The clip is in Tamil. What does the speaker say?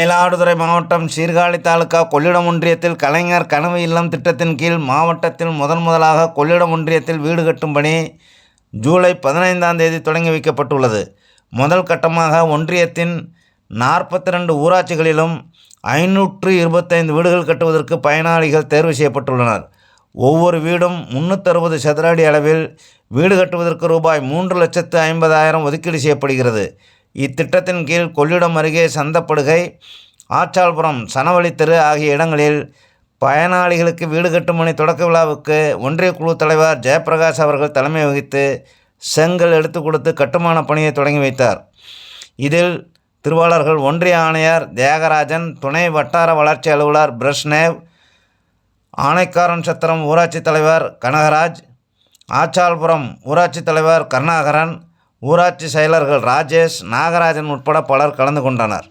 மயிலாடுதுறை மாவட்டம் சீர்காழி தாலுகா கொள்ளிடம் ஒன்றியத்தில் கலைஞர் கனவு இல்லம் திட்டத்தின் கீழ் மாவட்டத்தில் முதன் முதலாக கொள்ளிடம் ஒன்றியத்தில் வீடு கட்டும் பணி ஜூலை பதினைந்தாம் தேதி தொடங்கி வைக்கப்பட்டுள்ளது. முதல் கட்டமாக ஒன்றியத்தின் நாற்பத்தி ரெண்டு ஊராட்சிகளிலும் ஐநூற்று இருபத்தைந்து வீடுகள் கட்டுவதற்கு பயனாளிகள் தேர்வு செய்யப்பட்டுள்ளனர். ஒவ்வொரு வீடும் முந்நூற்றறுபது சதுர அடி அளவில் வீடு கட்டுவதற்கு ரூபாய் மூன்று லட்சத்து ஐம்பதாயிரம் ஒதுக்கீடு செய்யப்படுகிறது. இத்திட்டத்தின் கீழ் கொள்ளிடம் அருகே சந்தப்படுகை ஆச்சாள்புரம் சனவழி தெரு ஆகிய இடங்களில் பயனாளிகளுக்கு வீடு கட்டும் பணி தொடக்க விழாவுக்கு ஒன்றிய குழு தலைவர் ஜெயபிரகாஷ் அவர்கள் தலைமை வகித்து செங்கல் எடுத்து கொடுத்து கட்டுமான பணியை தொடங்கி வைத்தார். இதில் திருவாளர்கள் ஒன்றிய ஆணையர் தியாகராஜன் துணை வட்டார வளர்ச்சி அலுவலர் பிரஷ்னேவ் ஆணைக்காரன் சத்திரம் ஊராட்சி தலைவர் கனகராஜ் ஆச்சாள்புரம் ஊராட்சி தலைவர் கருணாகரன் ஊராட்சி செயலர்கள் ராஜேஷ் நாகராஜன் உட்பட பலர் கலந்து கொண்டனர்.